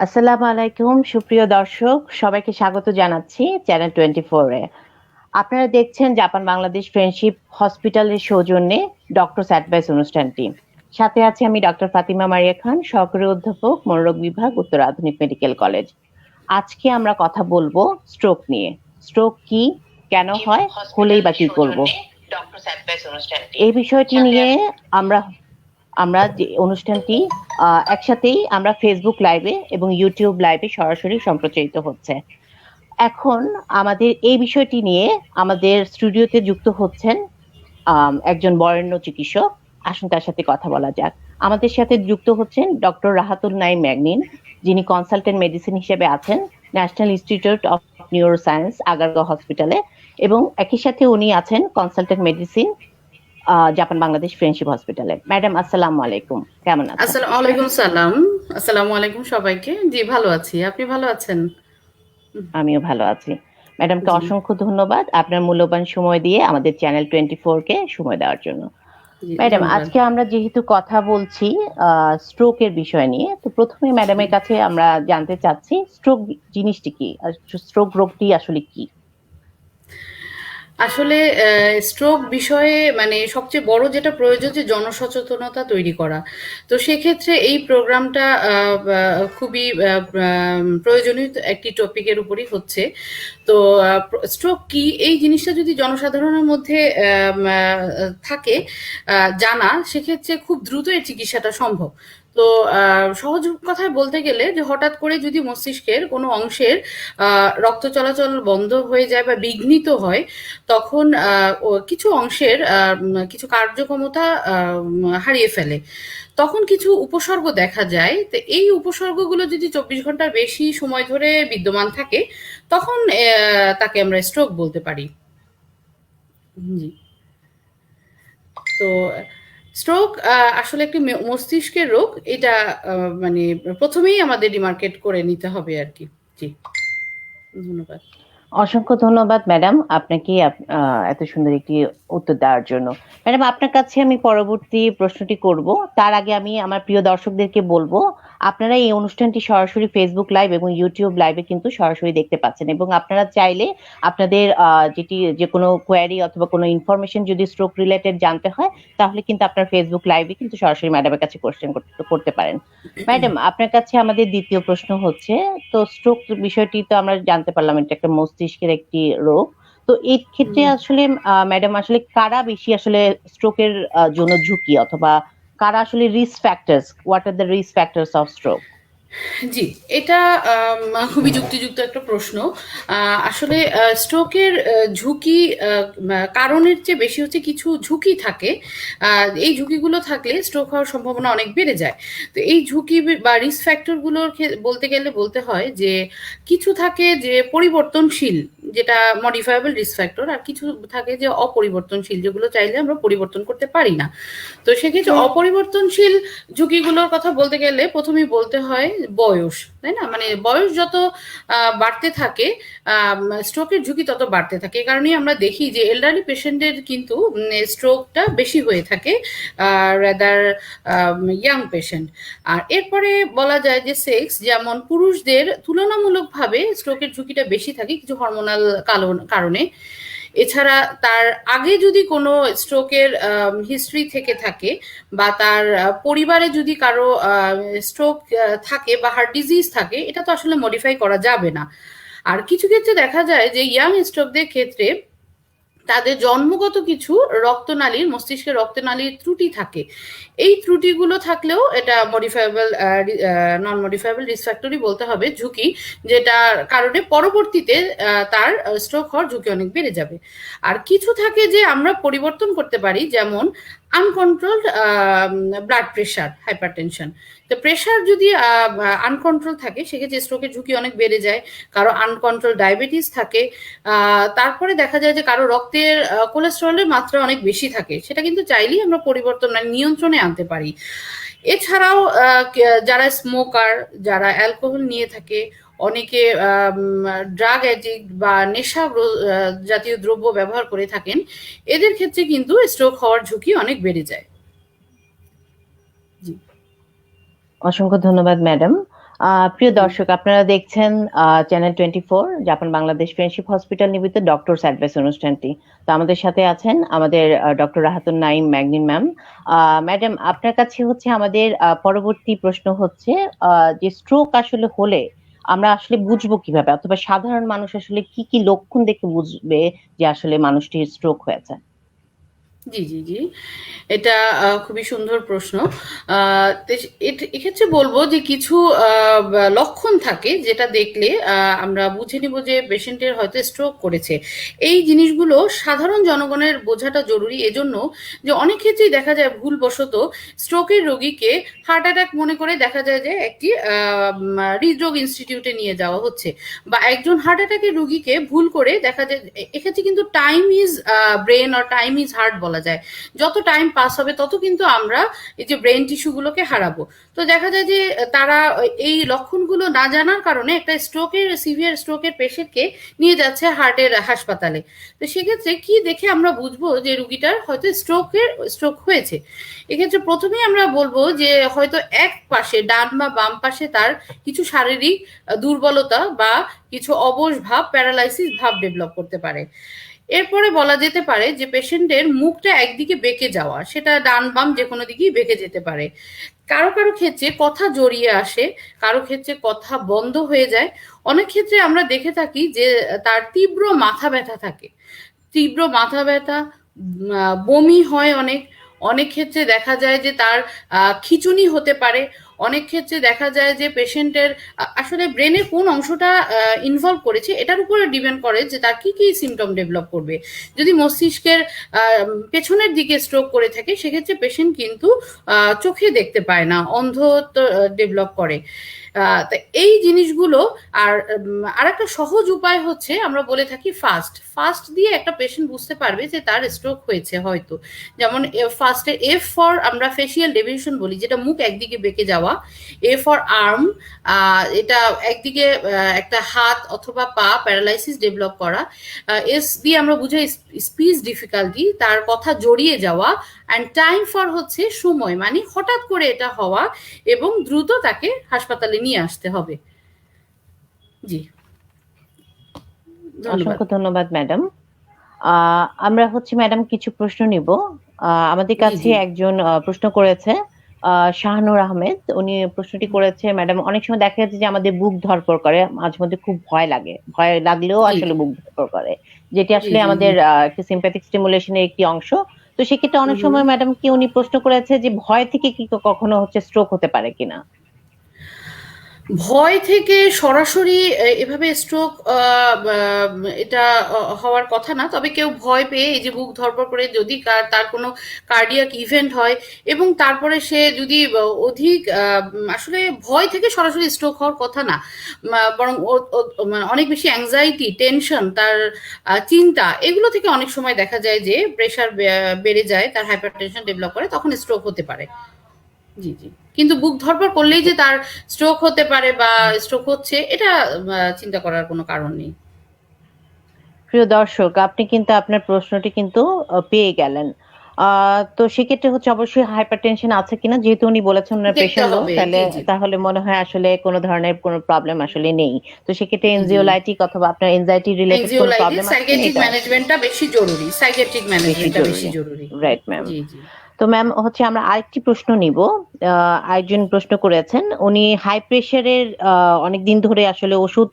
আসসালামু আলাইকুম সুপ্রিয় দর্শক সবাইকে স্বাগত জানাচ্ছি চ্যানেল টোয়েন্টি ফোরে আপনারা দেখছেন জাপান বাংলাদেশ ফ্রেন্ডশিপ হসপিটালের সৌজন্যে ডক্টর অ্যাডভাইস অনুষ্ঠানটি সাথে আছে আমি ডক্টর ফাতিমা মারিয়া খান সহকারী অধ্যাপক মনোরোগ বিভাগ উত্তর আধুনিক মেডিকেল কলেজ আজকে আমরা কথা বলব স্ট্রোক নিয়ে। স্ট্রোক কি কেন হয় হলেই বা কি করব? এই বিষয়টি নিয়ে আমরা আমরা যে অনুষ্ঠানটি একসাথেই আমরা ফেসবুক লাইভে এবং ইউটিউব লাইভে সরাসরি সম্প্রচারিত হচ্ছে। এখন আমাদের এই বিষয়টি নিয়ে আমাদের স্টুডিওতে যুক্ত হচ্ছেন একজন বরেণ্য চিকিৎসক। আসুন তার সাথে কথা বলা যাক। আমাদের সাথে যুক্ত হচ্ছেন ডক্টর রাহাতুল নাইম ম্যাগনিন, যিনি কনসালটেন্ট মেডিসিন হিসেবে আছেন national institute of neuroscience Agargaon হসপিটালে এবং একই সাথে উনি আছেন consultant medicine Japan Bangladesh friendship হসপিটালে ম্যাডাম আসসালামু আলাইকুম। কেমন আছেন? আসসালামু আলাইকুম সালাম। আসসালামু আলাইকুম সবাইকে। জি ভালো আছি। আপনি ভালো আছেন? আমিও ভালো আছি। ম্যাডামকে। অসংখ্য ধন্যবাদ আপনার মূল্যবান সময় দিয়ে আমাদের চ্যানেল টোয়েন্টি কে সময় দেওয়ার জন্য। ম্যাডাম আজকে আমরা যেহেতু কথা বলছি স্ট্রোকের বিষয় নিয়ে তো প্রথমে ম্যাডামের কাছে আমরা জানতে চাচ্ছি স্ট্রোক জিনিসটি কি? স্ট্রোক রোগটি আসলে কি? আসলে স্ট্রোক বিষয়ে মানে সবচেয়ে বড় যেটা প্রয়োজন যে জনসচেতনতা তৈরি করা। তো সেক্ষেত্রে এই প্রোগ্রামটা খুবই প্রয়োজনীয় একটি টপিকের উপরই হচ্ছে। তো স্ট্রোক কি? এই জিনিসটা যদি জনসাধারণের মধ্যে থাকে জানা, সেক্ষেত্রে খুব দ্রুত এর চিকিৎসাটা সম্ভব। তো সহজ কথায় বলতে গেলে যে হঠাৎ করে যদি মস্তিষ্কের কোনো অংশের রক্ত চলাচল বন্ধ হয়ে যায় বা বিঘ্নিত হয়, তখন কিছু অংশের কিছু কার্যক্ষমতা হারিয়ে ফেলে। তখন কিছু উপসর্গ দেখা যায়। তো এই উপসর্গগুলো যদি চব্বিশ ঘণ্টার বেশি সময় ধরে বিদ্যমান থাকে, তখন তাকে আমরা স্ট্রোক বলতে পারি। জি। তো স্ট্রোক আসলে একটি মস্তিষ্কের রোগ। এটা মানে প্রথমেই আমাদের ডিমার্কেট করে নিতে হবে আর কি। জি। ধন্যবাদ। অসংখ্য ধন্যবাদ, ম্যাডাম। আপনাকে এত সুন্দর একটি উত্তর দেওয়ার জন্য। ম্যাডাম, আপনার কাছে আমি পরবর্তী প্রশ্নটি করব। তার আগে আমি আমার প্রিয় দর্শকদেরকে বলব, আপনারা এই অনুষ্ঠানটি সরাসরি ফেসবুক লাইভ এবং ইউটিউব লাইভে কিন্তু সরাসরি দেখতে পাচ্ছেন এবং আপনারা চাইলে আপনাদের যেটি, যে কোনো কোয়ারি অথবা কোনো ইনফরমেশন যদি স্ট্রোক রিলেটেড জানতে হয়, তাহলে কিন্তু আপনার ফেসবুক লাইভে কিন্তু সরাসরি ম্যাডামের কাছে কোশ্চেন করতে পারেন। ম্যাডাম, আপনার কাছে আমাদের দ্বিতীয় প্রশ্ন হচ্ছে, তো স্ট্রোক বিষয়টি তো আমরা জানতে পারলাম, এটা একটা মস্তিষ্কের একটি রোগ। তো এই ক্ষেত্রে। আসলে ম্যাডাম আসলে কারা বেশি আসলে স্ট্রোকের জন্য ঝুঁকি? অথবা কারা আসলে risk factors what are the risk factors of stroke জি, এটা খুবই যুক্তিযুক্ত একটা প্রশ্ন। আসলে স্ট্রোকের ঝুঁকি কারণের চেয়ে বেশি হচ্ছে কিছু ঝুঁকি থাকে। এই ঝুঁকিগুলো থাকলে স্ট্রোক হওয়ার সম্ভাবনা অনেক বেড়ে যায়। তো এই ঝুঁকি বা রিস্ক ফ্যাক্টরগুলোর বলতে গেলে বলতে হয় যে, কিছু থাকে যে পরিবর্তনশীল যেটা মডিফায়েবল রিস্ক ফ্যাক্টর আর কিছু থাকে যে অপরিবর্তনশীল যেগুলো চাইলে আমরা পরিবর্তন করতে পারি না। তো সেক্ষেত্রে অপরিবর্তনশীল ঝুঁকিগুলোর কথা বলতে গেলে প্রথমেই বলতে হয় বয়স। তাই না? মানে বয়স যত বাড়তে থাকে স্ট্রোকের ঝুঁকি তত বাড়তে থাকে। এ কারণেই আমরা দেখি যে এল্ডারলি পেশেন্টের কিন্তু স্ট্রোকটা বেশি হয়ে থাকে রাদার ইয়াং পেশেন্ট আর এরপরে বলা যায় যে সেক্স যেমন পুরুষদের তুলনামূলকভাবে স্ট্রোকের ঝুঁকিটা বেশি থাকে কিছু হরমোনাল কারণে। এছাড়া তার আগে যদি কোনো স্ট্রোকের হিস্ট্রি থেকে থাকে বা তার পরিবারে যদি কারও স্ট্রোক থাকে বা হার্ট ডিজিজ থাকে, এটা তো আসলে মডিফাই করা যাবে না। আর কিছু ক্ষেত্রে দেখা যায় যে ইয়াং স্ট্রোকদের ক্ষেত্রে তাদের জন্মগত কিছু রক্তনালীর মস্তিষ্কের রক্তনালীর ত্রুটি থাকে। এই ত্রুটিগুলো থাকলেও এটা মডিফায়েবল নন মডিফায়েবল রিসফ্যাক্টরি বলতে হবে ঝুঁকি, যেটার কারণে পরবর্তীতে তার স্ট্রোক হওয়ার ঝুঁকি অনেক বেড়ে যাবে। আর কিছু থাকে যে আমরা পরিবর্তন করতে পারি, যেমন আনকন্ট্রোলড ব্লাড প্রেশার হাইপারটেনশন তো প্রেশার যদি আনকন্ট্রোল থাকে, সেক্ষেত্রে স্ট্রোকের ঝুঁকি অনেক বেড়ে যায়। কারও আনকন্ট্রোল ডায়াবেটিস থাকে তারপরে দেখা যায় যে কারও রক্তের কোলেস্টেরলের মাত্রা অনেক বেশি থাকে। সেটা কিন্তু চাইলেই আমরা পরিবর্তন মানে নিয়ন্ত্রণে আনতে পারি। এছাড়াও যারা স্মোকার যারা অ্যালকোহল নিয়ে থাকে, অনেকে ড্রাগ অ্যাডিক্ট বা নেশা জাতীয় দ্রব্য ব্যবহার করে থাকেন, এদের ক্ষেত্রে কিন্তু স্ট্রোক হওয়ার ঝুঁকি অনেক বেড়ে যায়। অসংখ্য ধন্যবাদ, ম্যাডাম। প্রিয় দর্শক, আপনারা দেখছেন channel twenty four, Japan Bangladesh friendship hospital নিবেদিত ডক্টর অ্যাডভাইস অনুষ্ঠানটি। তো আমাদের সাথে আছেন আমাদের doctor Rahatun Naim Magnin ma'am. Madam, আপনার কাছে হচ্ছে আমাদের পরবর্তী প্রশ্ন হচ্ছে যে স্ট্রোক আসলে হলে আমরা আসলে বুঝব কীভাবে? অথবা সাধারণ মানুষ আসলে কি কি লক্ষণ দেখে বুঝবে যে আসলে মানুষটির স্ট্রোক হয়েছে? জি জি জি। এটা খুবই সুন্দর প্রশ্ন। এক্ষেত্রে বলব যে কিছু লক্ষণ থাকে যেটা দেখলে আমরা বুঝে নিব যে পেশেন্টের হয়তো স্ট্রোক করেছে। এই জিনিসগুলো সাধারণ জনগণের বোঝাটা জরুরি এজন্য যে অনেক ক্ষেত্রেই দেখা যায় ভুলবশত স্ট্রোকের রোগীকে হার্ট অ্যাটাক মনে করে দেখা যায় যে একটি হৃদরোগ ইনস্টিটিউটে নিয়ে যাওয়া হচ্ছে। বা একজন হার্ট অ্যাটাকের রোগীকে ভুল করে দেখা যায় এক্ষেত্রে কিন্তু টাইম ইজ ব্রেন আর টাইম ইজ হার্ট বলা যায়। যত টাইম পাস হবে, তত কিন্তু আমরা এই যে ব্রেন টিস্যুগুলোকে হারাবো। তো দেখা যায় যে, তারা এই লক্ষণগুলো না জানার কারণে একটা স্ট্রোকের সিভিয়ার স্ট্রোকের পেশেন্টকে নিয়ে যাচ্ছে হার্টের হাসপাতালে। তো সেক্ষেত্রে কি দেখে আমরা বুঝব যে রুগীটার হয়তো স্ট্রোকের স্ট্রোক হয়েছে? এক্ষেত্রে প্রথমেই আমরা বলব যে, হয়তো এক পাশে, ডান বা বাম পাশে তার কিছু শারীরিক দুর্বলতা বা কিছু অবশ ভাব প্যারালাইসিস ভাব ডেভেলপ করতে পারে। এরপরে বলা যেতে পারে যে পেশেন্টের মুখটা একদিকে বেঁকে যাওয়া, সেটা ডান বাম যে কোনো দিকেই বেঁকে যেতে পারে। কারও কারও ক্ষেত্রে কথা জড়িয়ে আসে, কারও ক্ষেত্রে কথা বন্ধ হয়ে যায়। অনেক ক্ষেত্রে আমরা দেখে থাকি যে, তার তীব্র মাথা ব্যথা থাকে। তীব্র মাথা ব্যথা বমি হয় অনেক। অনেক ক্ষেত্রে দেখা যায় যে তার খিঁচুনি হতে পারে। অনেক ক্ষেত্রে দেখা যায় যে পেশেন্টের, আসলে ব্রেনের কোন অংশটা ইনভলভ করেছে, এটার উপরে ডিপেন্ড করে যে তার কি কি সিমটম ডেভেলপ করবে। যদি মস্তিষ্কের পেছনের দিকে স্ট্রোক করে থাকে, সেক্ষেত্রে পেশেন্ট কিন্তু চোখে দেখতে পায় না, অন্ধত্ব ডেভেলপ করে। এই জিনিসগুলো আর আর একটা সহজ উপায় হচ্ছে আমরা বলে থাকি ফাস্ট ফাস্ট দিয়ে একটা পেশেন্ট বুঝতে পারবে যে তার স্ট্রোক হয়েছে হয়তো। যেমন ফার্স্টে এফ ফর আমরা ফেসিয়াল ডেভিয়েশন বলি, যেটা মুখ একদিকে বেঁকে যাওয়া। এ ফর আর্ম এটা একদিকে একটা হাত অথবা পা প্যারালাইসিস ডেভেলপ করা। এস দিয়ে আমরা বুঝাই স্পিচ ডিফিকাল্টি তার কথা জড়িয়ে যাওয়া অ্যান্ড টাইম ফর হচ্ছে সময় মানে হঠাৎ করে এটা হওয়া এবং দ্রুত তাকে হাসপাতালে নিয়ে আসতে হবে। জি। অসংখ্য ধন্যবাদ ম্যাডাম। আমরা হচ্ছে ম্যাডাম কিছু প্রশ্ন নিব। আমাদের কাছে একজন প্রশ্ন করেছে আহ, শাহানুর আহমেদ। উনি প্রশ্নটি করেছে ম্যাডাম অনেক সময় দেখা যাচ্ছে যে আমাদের বুক ধরপড় করে মাঝে মধ্যে খুব ভয় লাগে। ভয় লাগলেও আসলে বুক ধরপড় করে যেটি আসলে আমাদের একটি সিম্প্যাথিক স্টিমুলেশনের একটি অংশ। তো সেক্ষেত্রে অনেক সময় ম্যাডাম কি উনি প্রশ্ন করেছে যে ভয় থেকে কি কখনো হচ্ছে স্ট্রোক হতে পারে কিনা? ভয় থেকে সরাসরি এভাবে স্ট্রোক এটা হওয়ার কথা না। তবে কেউ ভয় পেয়ে এই যে বুক ধরপর করে যদি তার কোনো কার্ডিয়াক ইভেন্ট হয় এবং তারপরে সে যদি অধিক আসলে ভয় থেকে সরাসরি স্ট্রোক হওয়ার কথা না বরং মানে অনেক বেশি অ্যাংজাইটি টেনশন তার চিন্তা, এগুলো থেকে অনেক সময় দেখা যায় যে প্রেশার বেড়ে যায়, তার হাইপার টেনশন ডেভেলপ করে, তখন স্ট্রোক হতে পারে। জি জি। কিন্তু বুক ধরপড় করলেই যে তার স্ট্রোক হতে পারে বা স্ট্রোক হচ্ছে এটা চিন্তা করার কোনো কারণ নেই। প্রিয় দর্শক আপনি কিন্তু আপনার প্রশ্নটি কিন্তু পেয়ে গেলেন। তো সেক্ষেত্রে হচ্ছে অবশ্যই হাইপার টেনশন আছে কিনা যেহেতু উনি বলেছেন ওনার লো তাহলে। তাহলে মনে হয় আসলে কোনো ধরনের কোনো প্রবলেম আসলে নেই। তো সেক্ষেত্রে। এনজিওলাইটিক অথবা আপনার এনজাইটি রিলেটেড কোনো প্রবলেম আছে সাইকিয়াট্রিক ম্যানেজমেন্টটা বেশি জরুরি সাইকিয়াট্রিক ম্যানেজমেন্টটা বেশি জরুরি। রাইট ম্যাম জি জি। তো ম্যাম, হচ্ছে আমরা আরেকটি প্রশ্ন নিব। আরেকজন প্রশ্ন করেছেন। উনি হাই প্রেশারের অনেক দিন ধরে আসলে ওষুধ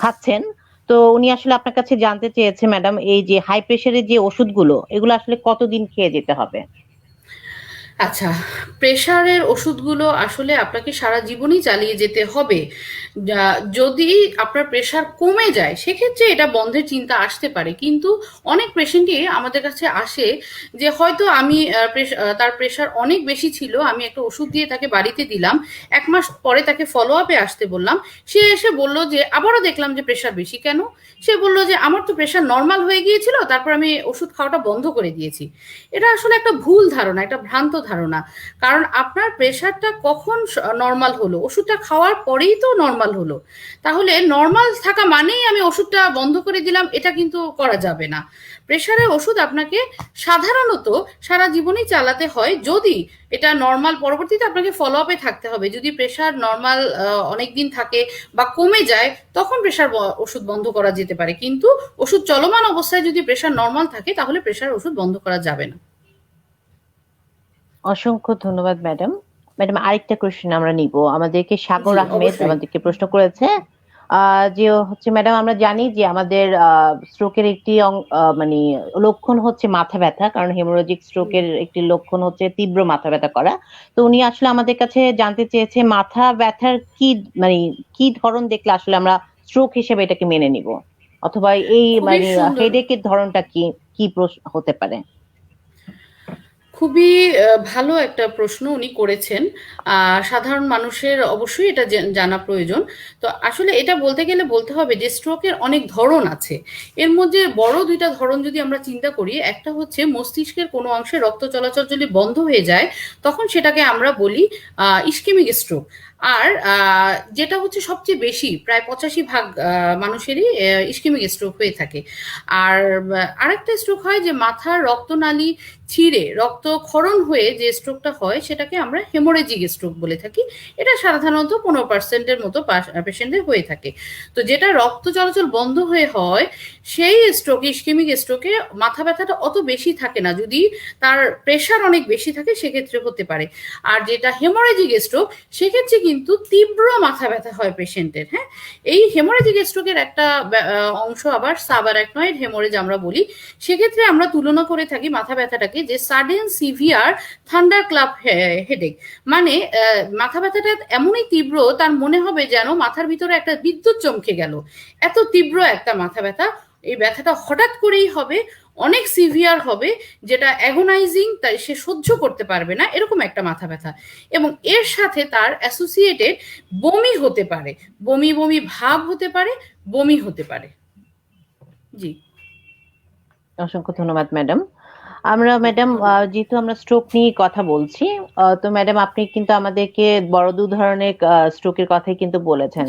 খাচ্ছেন। তো উনি আসলে আপনার কাছে জানতে চেয়েছে, ম্যাডাম, এই যে হাই প্রেশারের যে ওষুধগুলো, এগুলো আসলে কতদিন খেয়ে যেতে হবে? আচ্ছা প্রেশারের ওষুধগুলো আসলে আপনাকে সারা জীবনই চালিয়ে যেতে হবে। যদি আপনার প্রেশার কমে যায়, সেক্ষেত্রে এটা বন্ধের চিন্তা আসতে পারে। কিন্তু অনেক পেশেন্টই আমাদের কাছে আসে যে, হয়তো আমি তার প্রেশার অনেক বেশি ছিল, আমি একটা ওষুধ দিয়ে তাকে বাড়িতে দিলাম। এক মাস পরে তাকে ফলো আপে আসতে বললাম। সে এসে বলল যে, আবারও দেখলাম যে প্রেশার বেশি কেন? সে বলল যে, আমার তো প্রেশার নর্মাল হয়ে গিয়েছিল, তারপর আমি ওষুধ খাওয়াটা বন্ধ করে দিয়েছি। এটা আসলে একটা ভুল ধারণা, একটা ভ্রান্ত ধারণা। কারণ আপনার প্রেশারটা কখন নর্মাল হলো? ওষুধটা খাওয়ার পরেই তো নর্মাল হলো। তাহলে নর্মাল থাকা মানেই আমি ওষুধটা বন্ধ করে দিলাম, এটা কিন্তু করা যাবে না। প্রেশারের ওষুধ আপনাকে সাধারণত সারা জীবনই চালাতে হয় যদি এটা নর্মাল পরবর্তীতে আপনাকে ফলো আপে থাকতে হবে। যদি প্রেশার নর্মাল অনেক দিন থাকে বা কমে যায়, তখন প্রেশার ওষুধ বন্ধ করা যেতে পারে। কিন্তু ওষুধ চলমান অবস্থায় যদি প্রেশার নর্মাল থাকে, তাহলে প্রেশার ওষুধ বন্ধ করা যাবে না। অসংখ্য ধন্যবাদ ম্যাডাম। ম্যাডাম আরেকটা কোশ্চেন আমরা নিব। আমাদেরকে সাগর আহমেদ আমাদেরকে প্রশ্ন করেছে আহ, যে হচ্ছে ম্যাডাম আমরা জানি যে আমাদের স্ট্রোকের একটি মানে লক্ষণ হচ্ছে মাথা ব্যথা কারণ হেমোরোজিক স্ট্রোকের একটি লক্ষণ হচ্ছে তীব্র মাথা ব্যথা করা। তো উনি আসলে আমাদের কাছে জানতে চেয়েছে মাথা ব্যথার কি মানে কি ধরন দেখলে আসলে আমরা স্ট্রোক হিসেবে এটাকে মেনে নিব? অথবা এই মানে। হেডেকের ধরনটা কি কি প্রশ্ন হতে পারে? খুবই ভালো একটা প্রশ্ন উনি করেছেন। সাধারণ মানুষের অবশ্যই এটা জানা প্রয়োজন। তো আসলে এটা বলতে গেলে বলতে হবে যে স্ট্রোকের অনেক ধরন আছে। এর মধ্যে বড় দুইটা ধরন যদি আমরা চিন্তা করি, একটা হচ্ছে মস্তিষ্কের কোনো অংশে রক্ত চলাচল যদি বন্ধ হয়ে যায়, তখন সেটাকে আমরা বলি ইস্কেমিক স্ট্রোক আর যেটা হচ্ছে সবচেয়ে বেশি, প্রায় পঁচাশি ভাগ মানুষেরই ইস্কেমিক স্ট্রোক হয়ে থাকে। আর আরেকটা স্ট্রোক হয় যে মাথার রক্তনালী ছিঁড়ে, রক্তক্ষরণ হয়ে যে স্ট্রোকটা হয়, সেটাকে আমরা হেমোরেজিক স্ট্রোক বলে থাকি। এটা সাধারণত পনেরো পার্সেন্টের মতো পেশেন্টদের হয়ে থাকে। তো যেটা রক্ত চলাচল বন্ধ হয়ে হয়, সেই স্ট্রোক ইস্কেমিক স্ট্রোকে মাথা ব্যথাটা অত বেশি থাকে না। যদি তার প্রেশার অনেক বেশি থাকে, সেক্ষেত্রে হতে পারে। আর যেটা হেমোরেজিক স্ট্রোক, সেক্ষেত্রে কিন্তু তীব্র মাথা ব্যথা হয় পেশেন্টের হ্যাঁ? এই হেমোরেজিক স্ট্রোকের একটা অংশ আবার সাবারাকনয়েড হেমোরেজ আমরা বলি। সেক্ষেত্রে আমরা তুলনা করে থাকি মাথা ব্যথাটাকে যে sudden severe thunder club headache. মানে মাথা ব্যথাটা এমনই তীব্র, তার মনে হবে যেন মাথার ভিতরে একটা বিদ্যুৎ চমকে গেল। এত তীব্র একটা মাথা ব্যথা, এই ব্যথাটা হঠাৎ করেই হবে অনেক সিভিয়ার হবে, যেটা অ্যাগোনাইজিং তাই সে সহ্য করতে পারবে না, এরকম একটা মাথা ব্যথা। এবং এর সাথে তার অ্যাসোসিয়েটেড বমি হতে পারে। বমি বমি ভাব হতে পারে, বমি হতে পারে। জি। অসংখ্য ধন্যবাদ ম্যাডাম আমরা ম্যাডাম যেহেতু আমরা স্ট্রোক নিয়ে কথা বলছি তো ম্যাডাম আপনি কিন্তু আমাদেরকে বড় দু ধরনের স্ট্রোকের কথাই কিন্তু বলেছেন।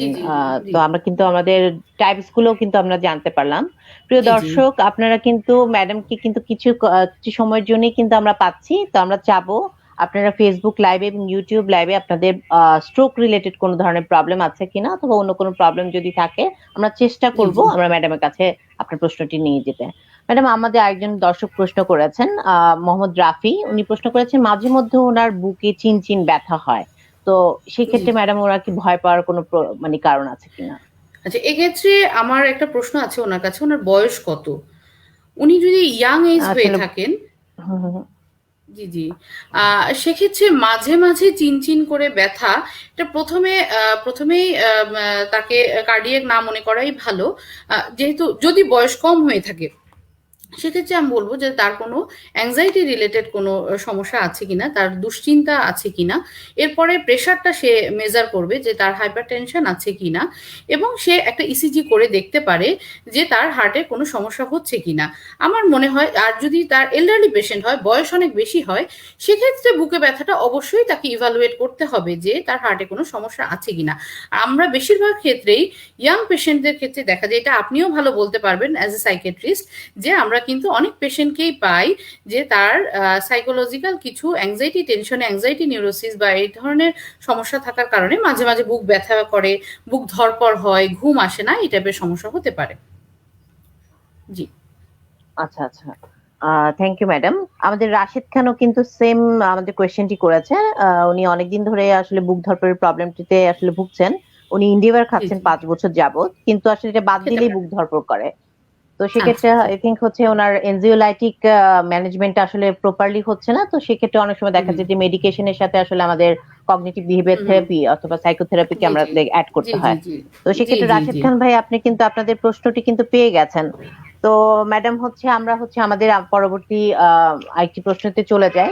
তো আমরা কিন্তু আমাদের টাইপসগুলো কিন্তু আমরা জানতে পারলাম। প্রিয়। দর্শক আপনারা কিন্তু ম্যাডামকে কিন্তু কিছু কিছু সময়ের জন্য কিন্তু আমরা পাচ্ছি। তো আমরা চাবো আপনারা ফেসবুক লাইভে এবং ইউটিউব লাইভে আপনাদের স্ট্রোক রিলেটেড কোনো ধরনের প্রবলেম আছে কিনা অথবা অন্য কোনো প্রবলেম যদি থাকে আমরা চেষ্টা করব। আমরা ম্যাডামের কাছে আপনার প্রশ্নটি নিয়ে যেতে। ম্যাডাম আমাদের আরেকজন দর্শক প্রশ্ন করেছেন মোহাম্মদ রাফি। উনি প্রশ্ন করেছেন মাঝে মধ্যে ওনার বুকে চিন চিন ব্যথা হয়। তো সেক্ষেত্রে জি। ম্যাডাম ওরা কি ভয় পাওয়ার কোনো মানে কারণ আছে কিনা? আচ্ছা এক্ষেত্রে আমার একটা প্রশ্ন আছে ওনার কাছে। ওনার বয়স কত? উনি যদি ইয়াং এজ হয়ে থাকেন। জি জি। আহ, সেক্ষেত্রে মাঝে মাঝে চিনচিন করে ব্যথা এটা প্রথমে প্রথমেই তাকে কার্ডিয়াক না মনে করাই ভালো। যেহেতু যদি বয়স কম হয়ে থাকে সেক্ষেত্রে আমি বলব যে তার কোনো অ্যাংজাইটি রিলেটেড কোনো সমস্যা আছে কিনা, তার দুশ্চিন্তা আছে কিনা, এরপরে প্রেশারটা সে মেজার করবে যে তার হাইপার টেনশন আছে কিনা এবং সে একটা ইসিজি করে দেখতে পারে যে তার হার্টে কোনো সমস্যা হচ্ছে কিনা। আমার মনে হয়, আর যদি তার এল্ডারলি পেশেন্ট হয়, বয়স অনেক বেশি হয়, সেক্ষেত্রে বুকে ব্যথাটা অবশ্যই তাকে ইভালুয়েট করতে হবে যে তার হার্টে কোনো সমস্যা আছে কিনা। আর আমরা বেশিরভাগ ক্ষেত্রেই ইয়াং পেশেন্টদের ক্ষেত্রে দেখা যায়, এটা আপনিও ভালো বলতে পারবেন অ্যাজ এ সাইকেট্রিস্ট যে আমরা কিন্তু অনেক পেশেন্টকেই পাই যে তার সাইকোলজিক্যাল কিছু অ্যাংজাইটি টেনশন অ্যাংজাইটি নিউরোসিস বা এই ধরনের সমস্যা থাকার কারণে মাঝে মাঝে বুক ব্যথা করে বুক ধরপর হয় ঘুম আসে না এই টাইপের সমস্যা হতে পারে। জি। আচ্ছা আচ্ছা। থ্যাংক ইউ ম্যাডাম আমাদের রাশেদ খানও কিন্তু সেম আমাদের কোয়েশ্চেনটি করেছে। উনি অনেকদিন ধরে আসলে বুক ধরপড়ের প্রবলেমটিতে আসলে ভুগছেন। উনি ইন্ডিভার খাচ্ছেন পাঁচ বছর যাবত কিন্তু আসলে এটা বাদ দিলেই বুক ধরপড় করে। তো সেক্ষেত্রে আই থিঙ্ক হচ্ছে ওনার এনজিওলাইটিক ম্যানেজমেন্ট আসলে প্রপারলি হচ্ছে না তো সেক্ষেত্রে অনেক সময় দেখা। যায় যে মেডিকেশনের সাথে আসলে আমাদের কগনিটিভ বিহেভিয়ার। থেরাপি অথবা সাইকোথেরাপিকে আমরা অ্যাড করতে হয়। তো সেক্ষেত্রে রাশিদ খান ভাই আপনি কিন্তু আপনাদের প্রশ্নটি কিন্তু পেয়ে গেছেন। তো ম্যাডাম হচ্ছে আমরা হচ্ছে আমাদের পরবর্তী আরেকটি প্রশ্নতে চলে যাই।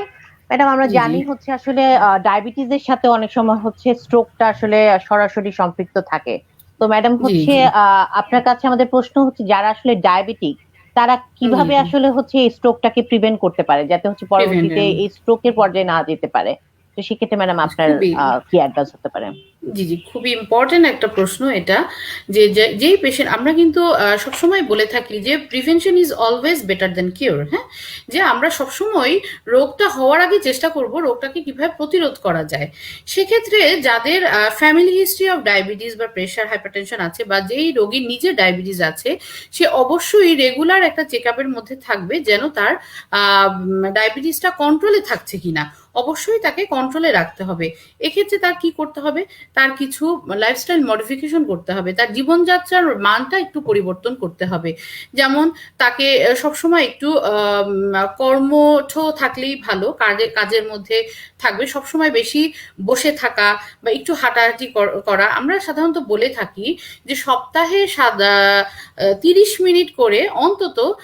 ম্যাডাম আমরা। জানি হচ্ছে আসলে ডায়াবেটিসের সাথে অনেক সময় হচ্ছে স্ট্রোকটা আসলে সরাসরি সম্পৃক্ত থাকে। তো ম্যাডাম হচ্ছে আহ, আপনার কাছে আমাদের প্রশ্ন হচ্ছে যারা আসলে ডায়াবেটিক তারা কীভাবে আসলে হচ্ছে এই স্ট্রোকটাকে প্রিভেন্ট করতে পারে? যাতে হচ্ছে পরবর্তীতে এই স্ট্রোকের পর্যায়ে না যেতে পারে। তো সেক্ষেত্রে ম্যাডাম আপনার কি অ্যাডভাইস হতে পারে? জি জি, খুবই ইম্পর্টেন্ট একটা প্রশ্ন এটা যে যেই পেশেন্ট আমরা কিন্তু সবসময় বলে থাকি যে prevention is always better than cure হ্যাঁ? যে আমরা সবসময় রোগটা হওয়ার আগে চেষ্টা করব রোগটাকে কীভাবে প্রতিরোধ করা যায়। সেক্ষেত্রে যাদের ফ্যামিলি হিস্ট্রি অফ ডায়াবেটিস বা প্রেশার হাইপারটেনশন আছে বা যেই রোগীর নিজের ডায়াবেটিস আছে, সে অবশ্যই রেগুলার একটা চেক আপের মধ্যে থাকবে যেন তার ডায়াবেটিসটা কন্ট্রোলে থাকছে কিনা। অবশ্যই তাকে কন্ট্রোলে রাখতে হবে। এক্ষেত্রে তার কি করতে হবে? তার কিছু লাইফস্টাইল মডিফিকেশন করতে হবে। তার জীবনযাত্রার মানটা একটু পরিবর্তন করতে হবে। যেমন তাকে সবসময় একটু কর্মঠ থাকলেই ভালো। কাজে, কাজের মধ্যে থাকবে। সবসময় বেশি বসে থাকা বা একটু হাঁটাহাঁটি কর- আমরা সাধারণত বলে থাকি যে সপ্তাহে তিরিশ মিনিট করে অন্তত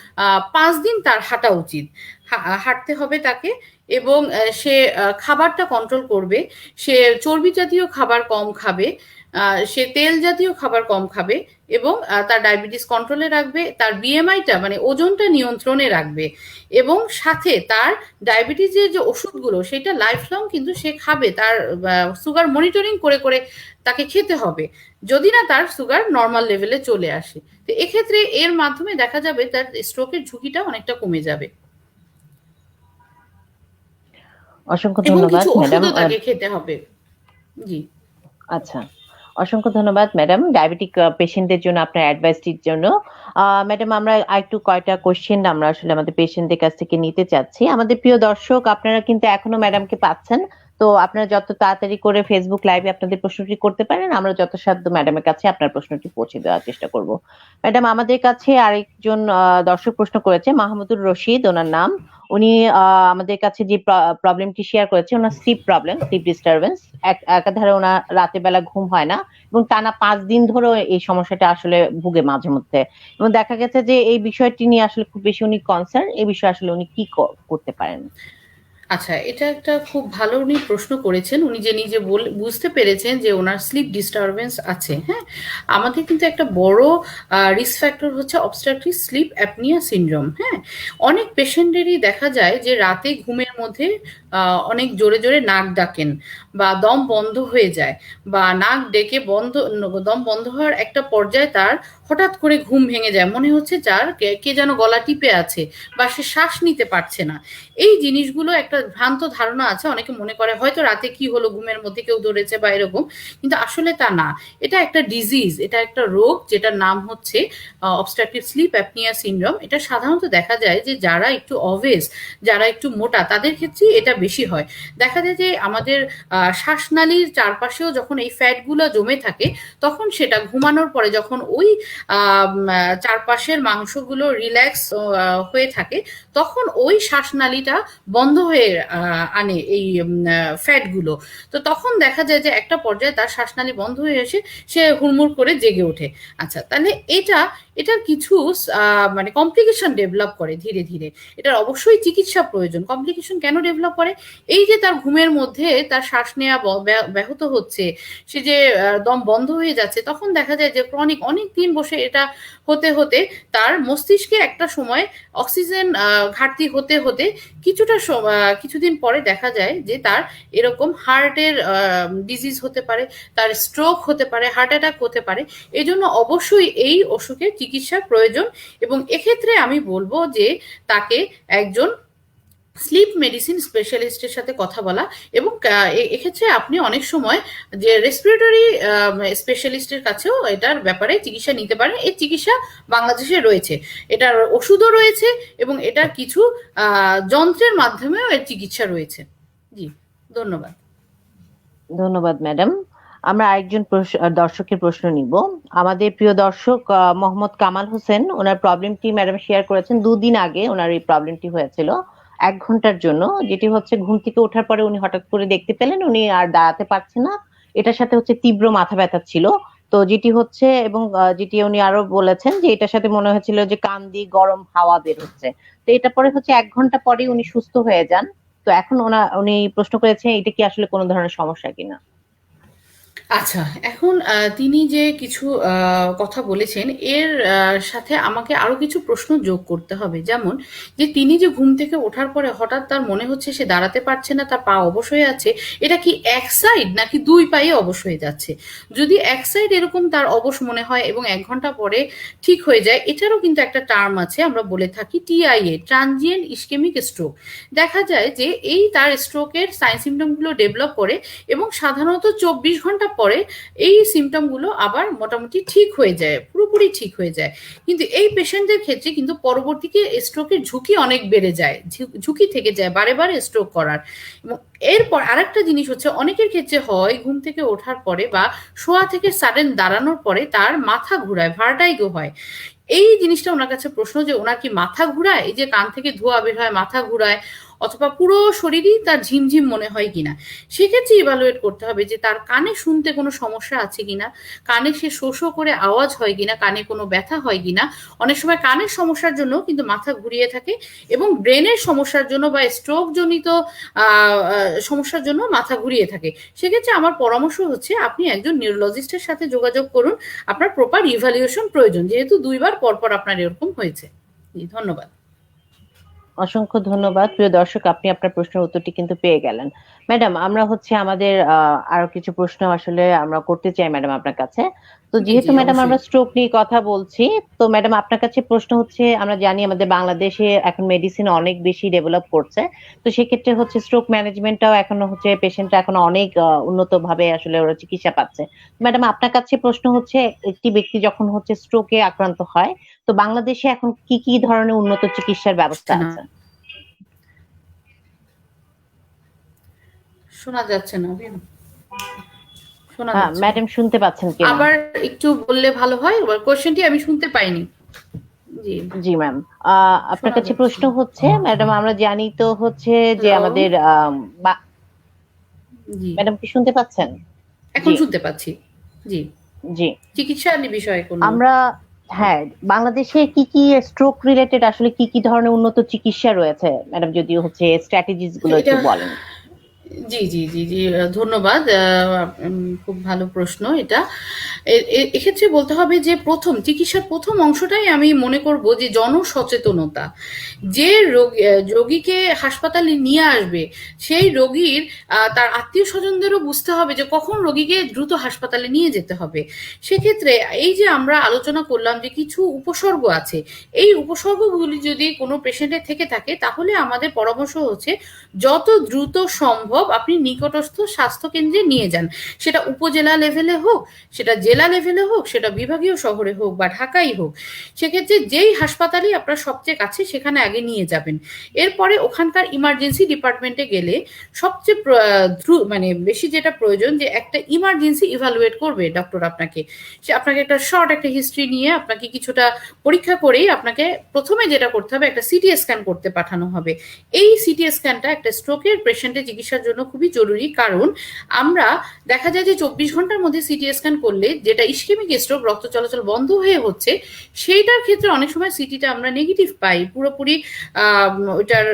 পাঁচ দিন তার হাঁটা উচিত। হাঁটতে হবে তাকে। এবং সে খাবারটা কন্ট্রোল করবে। সে চর্বি জাতীয় খাবার কম খাবে সে তেল জাতীয় খাবার কম খাবে এবং তার ডায়াবেটিস কন্ট্রোলে রাখবে, তার বিএমআইটা মানে ওজনটা নিয়ন্ত্রণে রাখবে এবং সাথে তার ডায়াবেটিসের যে ওষুধগুলো, সেটা লাইফ লং কিন্তু সে খাবে, তার সুগার মনিটরিং করে করে তাকে খেতে হবে। যদি না তার সুগার নর্মাল লেভেলে চলে আসে। তো এক্ষেত্রে এর মাধ্যমে দেখা যাবে তার স্ট্রোকের ঝুঁকিটা অনেকটা কমে যাবে। অসংখ্য ধন্যবাদ ম্যাডাম খেতে হবে। জি। আচ্ছা অসংখ্য ধন্যবাদ ম্যাডাম ডায়াবেটিক পেশেন্টদের জন্য আপনার অ্যাডভাইসটির জন্য। ম্যাডাম আমরা আরেকটু কয়টা কোশ্চেন আমরা আসলে আমাদের পেশেন্টদের কাছ থেকে নিতে চাচ্ছি। আমাদের প্রিয় দর্শক আপনারা কিন্তু এখনও ম্যাডামকে পাচ্ছেন। তো আপনারা যত তাড়াতাড়ি করে ফেসবুক লাইভে আপনাদের প্রশ্নটি করতে পারেন, আমরা যত সাধ্য ম্যাডামের কাছে আপনার প্রশ্নটি পৌঁছে দেওয়ার চেষ্টা করব। ম্যাডাম আমাদের কাছে আরেকজন দর্শক প্রশ্ন করেছে, মাহমুদুর রশিদ, ওনার নাম। উনি আমাদের কাছে যে প্রবলেমটি শেয়ার করেছে, ওনার স্লিপ প্রবলেম স্লিপ ডিস্টারবেন্স একাধারে ওনার রাতের বেলা ঘুম হয় না এবং টানা পাঁচ দিন ধরে এই সমস্যাটা আসলে ভুগে মাঝে মধ্যে। এবং দেখা গেছে যে এই বিষয়টি নিয়ে আসলে খুব বেশি উনি কনসার্ন এই বিষয়ে আসলে উনি কি, করতে পারেন? আচ্ছা এটা একটা খুব ভালো উনি প্রশ্ন করেছেন। উনি যে নিজে বুঝতে পেরেছেন যে ওনার স্লিপ ডিস্টারবেন্স আছে হ্যাঁ? আমাদের কিন্তু একটা বড় রিস্ক ফ্যাক্টর হচ্ছে অবস্ট্রাকটিভ স্লিপ অ্যাপনিয়া সিনড্রোম হ্যাঁ? অনেক পেশেন্টেরই দেখা যায় যে রাতে ঘুমের মধ্যে অনেক জোরে জোরে নাক ডাকেন বা দম বন্ধ হয়ে যায় বা নাক ডেকে বন্ধ, দম বন্ধ হওয়ার একটা পর্যায়ে তার হঠাৎ করে ঘুম ভেঙে যায়। মনে হচ্ছে যার কে- যেন গলা টিপে আছে বা সে শ্বাস নিতে পারছে না। এই জিনিসগুলো একটা ভ্রান্ত ধারণা আছে। অনেকে মনে করে হয়তো রাতে কি হলো, ঘুমের মধ্যে কেউ ধরেছে বা এরকম, কিন্তু আসলে তা না। এটা একটা ডিজিজ এটা একটা রোগ যেটার নাম হচ্ছে অবস্ট্রাকটিভ স্লিপ অ্যাপনিয়া সিনড্রোম এটা সাধারণত দেখা যায় যে যারা একটু অভেস যারা একটু মোটা, তাদের ক্ষেত্রে এটা বেশি হয়। দেখা যায় যে আমাদের শ্বাসনালীর চারপাশেও যখন এই ফ্যাটগুলো জমে থাকে, তখন সেটা ঘুমানোর পরে যখন ওই চারপাশের মাংসগুলো রিল্যাক্স হয়ে থাকে, তখন ওই শ্বাসনালীটা বন্ধ হয়ে আনে এই ফ্যাটগুলো। তো তখন দেখা যায় যে একটা পর্যায়ে তার শ্বাসনালী বন্ধ হয়ে এসে সে হুড়মুড় করে জেগে ওঠে। আচ্ছা তাহলে এটা, এটার কিছু মানে কমপ্লিকেশন ডেভেলপ করে ধীরে ধীরে। এটার অবশ্যই চিকিৎসা প্রয়োজন। কমপ্লিকেশন কেন ডেভেলপ করে? এই যে তার ঘুমের মধ্যে তার শ্বাস নেওয়া ব্যাহত হচ্ছে, সে যে দম বন্ধ হয়ে যাচ্ছে, তখন দেখা যায় যে ক্রনিক অনেক দিন বসে এটা হতে হতে তার মস্তিষ্কে একটা সময় অক্সিজেন ঘাটতি হতে হতে কিছুটা কিছুদিন পরে দেখা যায় যে তার এরকম হার্টের ডিজিজ হতে পারে, তার স্ট্রোক হতে পারে হার্ট অ্যাটাক হতে পারে। এই জন্য অবশ্যই এই অসুখের চিকিৎসার প্রয়োজন এবং এক্ষেত্রে আমি বলব যে তাকে একজন স্লিপ মেডিসিন স্পেশালিস্টের সাথে কথা বলা এবং এক্ষেত্রে আপনি অনেক সময় যে রেসপিরেটরি স্পেশালিস্টের কাছেও এটার ব্যাপারে চিকিৎসা নিতে পারেন। এই চিকিৎসা বাংলাদেশে রয়েছে। এটার ওষুধও রয়েছে এবং এটার কিছু যন্ত্রের মাধ্যমেও এর চিকিৎসা রয়েছে। জি, ধন্যবাদ। ধন্যবাদ, ম্যাডাম। আমরা আরেকজন দর্শকের প্রশ্ন নিব। আমাদের প্রিয় দর্শক মোহাম্মদ কামাল হোসেন, ওনার প্রবলেমটি ম্যাডাম শেয়ার করেছেন। দুদিন আগে ওনার এই প্রবলেমটি হয়েছিল। এক ঘণ্টার জন্য, যেটি হচ্ছে ঘুম থেকে ওঠার পরে উনি হঠাৎ করে দেখতে পেলেন, উনি আর দাঁড়াতে পারছে না। এটার সাথে হচ্ছে তীব্র মাথা ব্যথা ছিল। তো যেটি হচ্ছে এবং যেটি উনি আরও বলেছেন যে এটার সাথে মনে হয়েছিল যে কান দিয়ে গরম হাওয়া বের হচ্ছে। তো এটা পরে হচ্ছে এক ঘণ্টা পরে উনি সুস্থ হয়ে যান। তো এখন ওনা, উনি প্রশ্ন করেছেন এটা কি আসলে কোনো ধরনের সমস্যা কিনা? আচ্ছা এখন তিনি যে কিছু কথা বলেছেন, এর সাথে আমাকে আরও কিছু প্রশ্ন যোগ করতে হবে। যেমন, যে তিনি যে ঘুম থেকে ওঠার পরে হঠাৎ তার মনে হচ্ছে সে দাঁড়াতে পারছে না, তার পা অবশ হয়ে আছে এটা কি এক সাইড নাকি দুই পায়ে অবশ হয়ে যাচ্ছে? যদি এক সাইড এরকম তার অবশ মনে হয় এবং এক ঘণ্টা পরে ঠিক হয়ে যায়, এটারও কিন্তু একটা টার্ম আছে, আমরা বলে থাকি টিআইএ ট্রানজিয়েন্ট ইস্কেমিক স্ট্রোক দেখা যায় যে এই তার স্ট্রোকের সাইন সিমটমগুলো ডেভেলপ করে এবং সাধারণত চব্বিশ ঘণ্টা পরে এই সিমটমগুলো আবার মোটামুটি ঠিক হয়ে যায়, পুরোপুরি ঠিক হয়ে যায়। কিন্তু এই পেশেন্টদের ক্ষেত্রে কিন্তু পরবর্তীতে স্ট্রোকের ঝুঁকি অনেক বেড়ে যায় ঝুঁকি থেকে যায় বারে বারে স্ট্রোক করার। এবং এরপর আরেকটা জিনিস হচ্ছে, অনেকের ক্ষেত্রে হয় ঘুম থেকে ওঠার পরে বা শোয়া থেকে সাডেন দাঁড়ানোর পরে তার মাথা ঘুরায় ভার্টাইগো হয়। এই জিনিসটা ওনার কাছে প্রশ্ন যে, ওনার কি মাথা ঘুরায়? এই যে কান থেকে ধোঁয়া বের হয়, মাথা ঘুরায় অথবা পুরো শরীরই তার ঝিমঝিম মনে হয় কিনা। সেক্ষেত্রে ইভালুয়েট করতে হবে যে তার কানে শুনতে কোনো সমস্যা আছে কিনা, কানে সে শো শো করে আওয়াজ হয় কিনা, কানে কোনো ব্যথা হয় কিনা। অনেক সময় কানের সমস্যার জন্য কিন্তু মাথা ঘুরিয়ে থাকে এবং ব্রেনের সমস্যার জন্য বা স্ট্রোক জনিত সমস্যার জন্য মাথা ঘুরিয়ে থাকে। সেক্ষেত্রে আমার পরামর্শ হচ্ছে আপনি একজন নিউরোলজিস্টের সাথে যোগাযোগ করুন। আপনার প্রপার ইভ্যালুয়েশন প্রয়োজন, যেহেতু দুইবার পরপর আপনার এরকম হয়েছে। ধন্যবাদ। অসংখ্য ধন্যবাদ। প্রিয় দর্শক আপনি আপনার প্রশ্নের উত্তরটি কিন্তু পেয়ে গেলেন। ম্যাডাম আমরা হচ্ছে আমাদের আরও কিছু প্রশ্ন আসলে আমরা করতে চাই ম্যাডাম আপনার কাছে। তো যেহেতু ম্যাডাম আমরা স্ট্রোক নিয়ে কথা বলছি তো ম্যাডাম আপনার কাছে প্রশ্ন হচ্ছে আমরা জানি আমাদের বাংলাদেশে এখন মেডিসিন অনেক বেশি ডেভেলপ করছে তো সেক্ষেত্রে হচ্ছে স্ট্রোক ম্যানেজমেন্টটাও এখন হচ্ছে পেশেন্টরা এখন অনেক উন্নত ভাবে আসলে ওরা চিকিৎসা পাচ্ছে। ম্যাডাম আপনার কাছে প্রশ্ন হচ্ছে একটি ব্যক্তি যখন হচ্ছে স্ট্রোকে আক্রান্ত হয় তো বাংলাদেশে এখন কি কি ধরনের উন্নত চিকিৎসার ব্যবস্থা হ্যাঁ। আছে? শোনা যাচ্ছে না শোনা হ্যাঁ ম্যাডাম শুনতে পাচ্ছেন কি আবার একটু বললে ভালো হয় কোশ্চেনটি আমি শুনতে পাইনি। জি। জি ম্যাম আপনার কাছে প্রশ্ন হচ্ছে ম্যাডাম আমরা জানি তো হচ্ছে যে আমাদের ম্যাডাম কি শুনতে পাচ্ছেন? এখন শুনতে পাচ্ছি। জি। জি। চিকিৎসা বিষয়ে কোনো আমরা হ্যাঁ বাংলাদেশে কি কি স্ট্রোক রিলেটেড আসলে কি কি ধরনের উন্নত চিকিৎসা রয়েছে? ম্যাডাম যদি হচ্ছে স্ট্র্যাটেজিসগুলো একটু বলেন। জি জি জি জি ধন্যবাদ খুব ভালো প্রশ্ন এটা। এক্ষেত্রে বলতে হবে যে প্রথম, চিকিৎসার প্রথম অংশটাই আমি মনে করব যে জনসচেতনতা। যে রোগী রোগীকে হাসপাতালে নিয়ে আসবে, সেই রোগীর তার আত্মীয় স্বজনদেরও বুঝতে হবে যে কখন রোগীকে দ্রুত হাসপাতালে নিয়ে যেতে হবে। সেক্ষেত্রে এই যে আমরা আলোচনা করলাম যে কিছু উপসর্গ আছে, এই উপসর্গগুলি যদি কোনো পেশেন্টের থেকে থাকে, তাহলে আমাদের পরামর্শ হচ্ছে যত দ্রুত সম্ভব আপনি নিকটস্থ স্বাস্থ্য কেন্দ্রে নিয়ে যান। সেটা উপজেলা লেভেলে হোক, সেটা জেলা লেভেলে হোক, সেটা বিভাগীয় শহরে হোক বা ঢাকাই হোক, সেক্ষেত্রে যেই হাসপাতালই আপনার সবচেয়ে কাছে সেখানে আগে নিয়ে যাবেন। এরপরে ওখানকার ইমার্জেন্সি ডিপার্টমেন্টে গেলে সবচেয়ে মানে বেশি যেটা প্রয়োজন যে একটা ইমার্জেন্সি ইভালুয়েট করবে ডক্টর আপনাকে। সে আপনাকে একটা শর্ট একটা হিস্ট্রি নিয়ে আপনাকে কিছুটা পরীক্ষা করেই আপনাকে প্রথমে যেটা করতে হবে একটা সিটি স্ক্যান করতে পাঠানো হবে। এই সিটি স্ক্যানটা একটা স্ট্রোকের পেশেন্টের চিকিৎসার জন্য খুবই জরুরি। কারণ আমরা দেখা যায় যে চব্বিশ ঘণ্টার মধ্যে সিটি স্ক্যান করলে যেটা ইস্কেমিক স্ট্রোক রক্ত চলাচল বন্ধ হয়ে হচ্ছে, সেইটার ক্ষেত্রে অনেক সময় সিটিটা আমরা নেগেটিভ পাই। পুরোপুরি ওইটার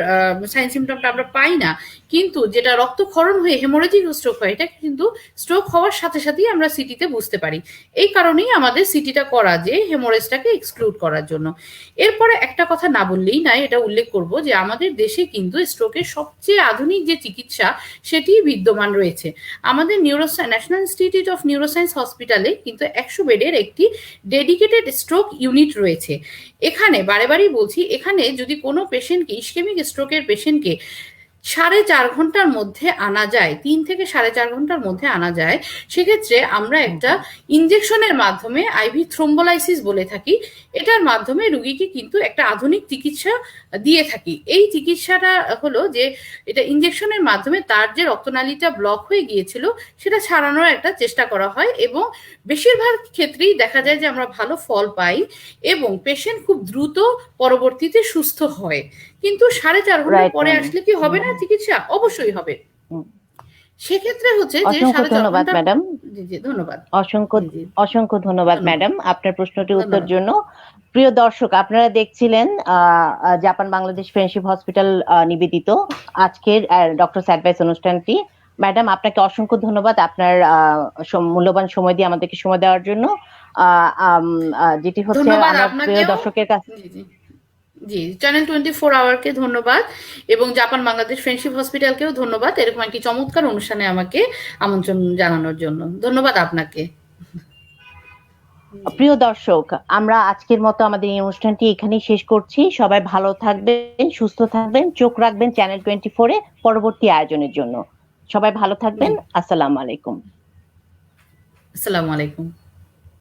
সাইন সিমটমটা আমরা পাই না। কিন্তু যেটা রক্তক্ষরণ হয়ে হেমোরেজিক স্ট্রোক হয় এটা কিন্তু স্ট্রোক হওয়ার সাথে সাথেই আমরা সিটিতে বুঝতে পারি। এই কারণেই আমাদের সিটিটা করা যে হেমোরেজটাকে এক্সক্লুড করার জন্য। এরপরে একটা কথা না বললেই নাই, এটা উল্লেখ করব যে আমাদের দেশে কিন্তু স্ট্রোকের সবচেয়ে আধুনিক যে চিকিৎসা সেটি বিদ্যমান রয়েছে। আমাদের নিউরোসাই national institute of neuroscience hospital কিন্তু একশো বেডের একটি ডেডিকেটেড স্ট্রোক ইউনিট রয়েছে। এখানে বারে বারেই বলছি, এখানে যদি কোনো পেশেন্টকে ইস্কেমিক স্ট্রোকের পেশেন্টকে সাড়ে চার ঘণ্টার মধ্যে আনা যায় তিন থেকে সাড়ে চার ঘণ্টার মধ্যে আনা যায়। সেক্ষেত্রে আমরা একটা ইনজেকশনের মাধ্যমে আইভি থ্রোম্বোলাইসিস বলে থাকি। এটার মাধ্যমে রুগীকে কিন্তু একটা আধুনিক চিকিৎসা দিয়ে থাকি। এই চিকিৎসাটা হলো যে এটা ইনজেকশনের মাধ্যমে তার যে রক্তনালীটা ব্লক হয়ে গিয়েছিল সেটা ছাড়ানোর একটা চেষ্টা করা হয় এবং বেশিরভাগ ক্ষেত্রেই দেখা যায় যে আমরা ভালো ফল পাই এবং পেশেন্ট খুব দ্রুত পরবর্তীতে সুস্থ হয়। কিন্তু সাড়ে চার ঘণ্টা পরে আসলে কি হবে না? চিকিৎসা অবশ্যই হবে। সেক্ষেত্রে হচ্ছে যে অসংখ্য ধন্যবাদ ম্যাডাম ধন্যবাদ। অসংখ্য। অসংখ্য ধন্যবাদ। ম্যাডাম আপনার প্রশ্নটির উত্তর জন্য। প্রিয় দর্শক আপনারা দেখছিলেন জাপান বাংলাদেশ ফ্রেন্ডশিপ হসপিটাল নিবেদিত। আজকের ডক্টর অ্যাডভাইস অনুষ্ঠানটি। ম্যাডাম আপনাকে অসংখ্য ধন্যবাদ আপনার মূল্যবান সময় দিয়ে আমাদেরকে সময় দেওয়ার জন্য। আহ, যেটি হচ্ছে আমার প্রিয় দর্শকের কাছে জি চ্যানেল টোয়েন্টি ফোর আওয়ারকে ধন্যবাদ এবং জাপান বাংলাদেশ ফ্রেন্ডশিপ হসপিটালকেও ধন্যবাদ। এরকম একটি চমৎকার অনুষ্ঠানে আমাকে আমন্ত্রণ জানানোর জন্য। ধন্যবাদ আপনাকে। প্রিয় দর্শক আমরা আজকের মতো আমাদের এই অনুষ্ঠানটি এখানেই শেষ করছি। সবাই ভালো থাকবেন সুস্থ থাকবেন চোখ রাখবেন চ্যানেল টোয়েন্টি ফোরে পরবর্তী আয়োজনের জন্য। সবাই ভালো থাকবেন। আসসালামু আলাইকুম। আসসালামু আলাইকুম।